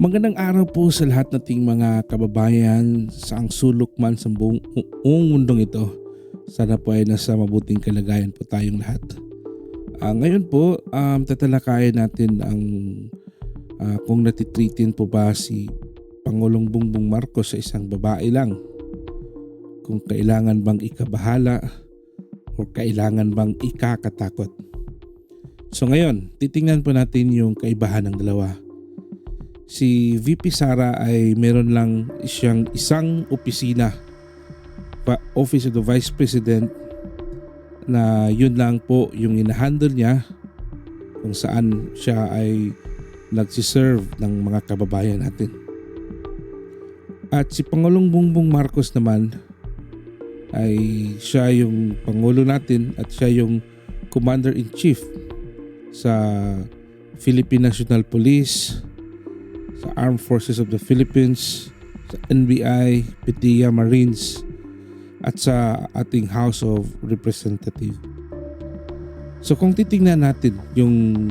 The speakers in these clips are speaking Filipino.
Magandang araw po sa lahat nating mga kababayan sa ang sulok man sa buong buong mundong ito. Sana po ay nasa mabuting kalagayan po tayong lahat. Ah, ngayon po, um, tatalakayin natin ang ah, kung natitreatin po ba si Pangulong Bongbong Marcos sa isang babae lang. Kung kailangan bang ikabahala o kailangan bang ikakatakot. So ngayon, titingnan po natin yung kaibahan ng dalawa si VP Sara ay meron lang siyang isang opisina Office of the Vice President na yun lang po yung inahandle niya kung saan siya ay nagsiserve ng mga kababayan natin. At si Pangulong Bongbong Marcos naman ay siya yung Pangulo natin at siya yung Commander-in-Chief sa Philippine National Police, sa Armed Forces of the Philippines, sa NBI, PDEA Marines, at sa ating House of Representative. So kung titingnan natin yung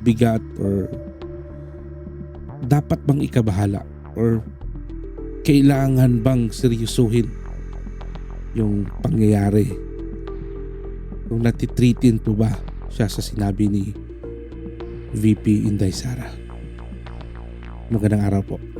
bigat or dapat bang ikabahala or kailangan bang seryosuhin yung pangyayari kung natitreatin po ba siya sa sinabi ni VP Inday Sara. Magandang araw po.